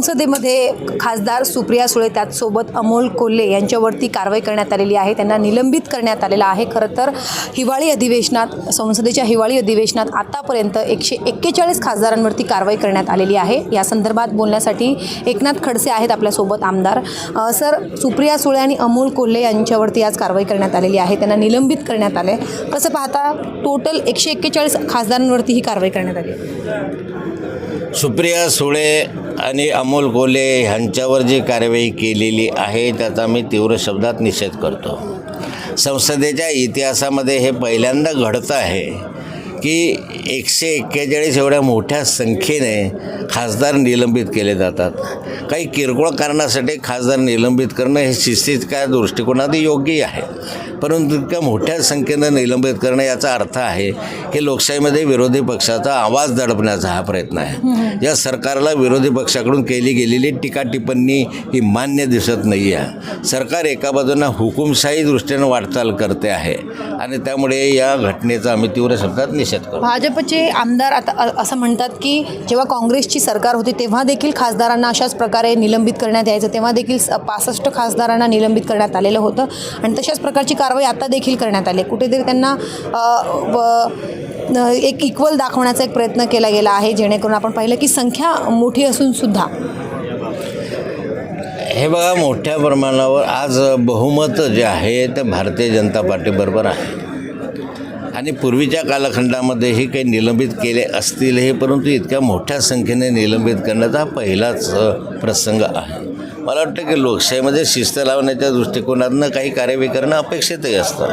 संसदेमध्ये खासदार सुप्रिया सुळे त्याचसोबत अमोल कोल्हे यांच्यावरती कारवाई करण्यात आलेली आहे. त्यांना निलंबित करण्यात आलेलं आहे. खरं तर हिवाळी अधिवेशनात संसदेच्या हिवाळी अधिवेशनात आतापर्यंत एकशे एक्केचाळीस खासदारांवरती कारवाई करण्यात आलेली आहे. या संदर्भात बोलण्यासाठी एकनाथ खडसे आहेत आपल्यासोबत आमदार. सर सुप्रिया सुळे आणि अमोल कोल्हे यांच्यावरती आज कारवाई करण्यात आलेली आहे. त्यांना निलंबित करण्यात आले कसं पाहता टोटल एकशे एक्केचाळीस खासदारांवरती ही कारवाई करण्यात आली आहे. सुप्रिया सुळे आणि अमोल गोले ह्यांच्यावर जी कारवाई केलेली आहे त्याचा मी तीव्र शब्दात निषेध करतो. संसदेच्या इतिहासामध्ये हे पहिल्यांदा घडतं आहे की एकशे एक्केचाळीस एवढ्या मोठ्या संख्येने खासदार निलंबित केले जातात. काही किरकोळ कारणासाठी खासदार निलंबित करणं हे शिस्तीच्या दृष्टिकोनात योग्य आहे. परंतु इतक्या मोठ्या संख्येनं निलंबित करणं याचा अर्थ आहे की लोकशाहीमध्ये विरोधी पक्षाचा आवाज दडपण्याचा हा प्रयत्न आहे. या सरकारला विरोधी पक्षाकडून केली गेलेली टीका टिप्पणी ही मान्य दिसत नाही आहे सरकार एका बाजूनं हुकुमशाही दृष्टीनं वाटचाल करते आहे आणि त्यामुळे या घटनेचा आम्ही तीव्र शब्दात निषेध करतो. भाजपचे आमदार आता असं म्हणतात की जेव्हा काँग्रेसची सरकार होती तेव्हा देखील खासदारांना अशाच प्रकारे निलंबित करण्यात यायचं. तेव्हा देखील पासष्ट खासदारांना निलंबित करण्यात आलेलं होतं. आणि तशाच प्रकारची कारवाई आता देखील करण्यात आली कुठेतरी त्यांना व- एक इक्वल दाखवण्याचा एक प्रयत्न केला गेला आहे जेणेकरून आपण पाहिलं की संख्या मोठी असून सुद्धा. हे बघा मोठ्या प्रमाणावर आज बहुमत जे आहे ते भारतीय जनता पार्टीबरोबर आहे. आणि पूर्वीच्या कालखंडामध्येही काही निलंबित केले असतील हे परंतु इतक्या मोठ्या संख्येने निलंबित करण्याचा पहिलाच प्रसंग आहे. मला वाटतं की लोकशाहीमध्ये शिस्त लावण्याच्या दृष्टिकोनातनं काही कार्यवाही करणं अपेक्षितही असतं.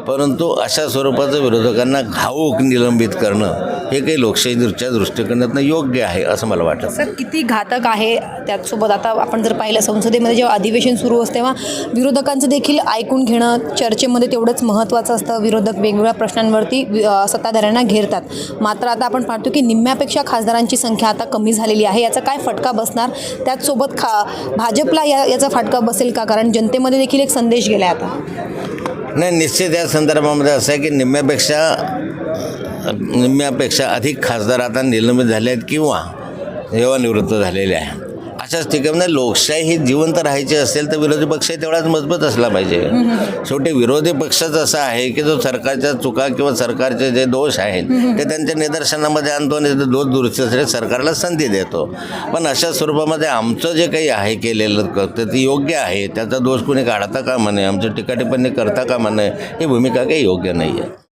परंतु अशा स्वरूपाचं विरोधकांना घाऊक निलंबित करणं हे काही लोकशाहीच्या दृष्टिकोनातनं योग्य आहे असं मला वाटतं. सर किती घातक आहे त्याचसोबत आता आपण जर पाहिलं संसदेमध्ये जेव्हा अधिवेशन सुरू असते तेव्हा विरोधकांचं देखील ऐकून घेणं चर्चेमध्ये तेवढंच महत्त्वाचं असतं. विरोधक वेगवेगळ्या प्रश्नांवरती सत्ताधाऱ्यांना घेरतात. मात्र आता आपण पाहतो की निम्म्यापेक्षा खासदारांची संख्या आता कमी झालेली आहे. याचा काय फटका बसणार? त्याचसोबत खा भाजपला या याचा फटका बसेल का? कारण जनतेमध्ये देखील एक संदेश गेला आहे आता. नाही निश्चित या संदर्भामध्ये असं आहे की निम्म्यापेक्षा निम्म्यापेक्षा अधिक खासदार आता निलंबित झाले आहेत किंवा सेवानिवृत्त झालेले आहे. अशाच ठिकाणी लोकशाही ही जिवंत राहायची असेल तर विरोधी पक्ष तेवढाच मजबूत असला पाहिजे. शेवटी विरोधी पक्षच असा आहे की जो सरकारच्या चुका किंवा सरकारचे जे दोष आहेत ते त्यांच्या निदर्शनामध्ये आणतो आणि दोष दुरुस्तीसाठी सरकारला संधी देतो. पण अशा स्वरूपामध्ये आमचं जे काही आहे केलेलं क- तर ते योग्य आहे त्याचा दोष कोणी काढता का म्हणे आमचं टीका करता का म्हणे ही भूमिका काही योग्य नाही आहे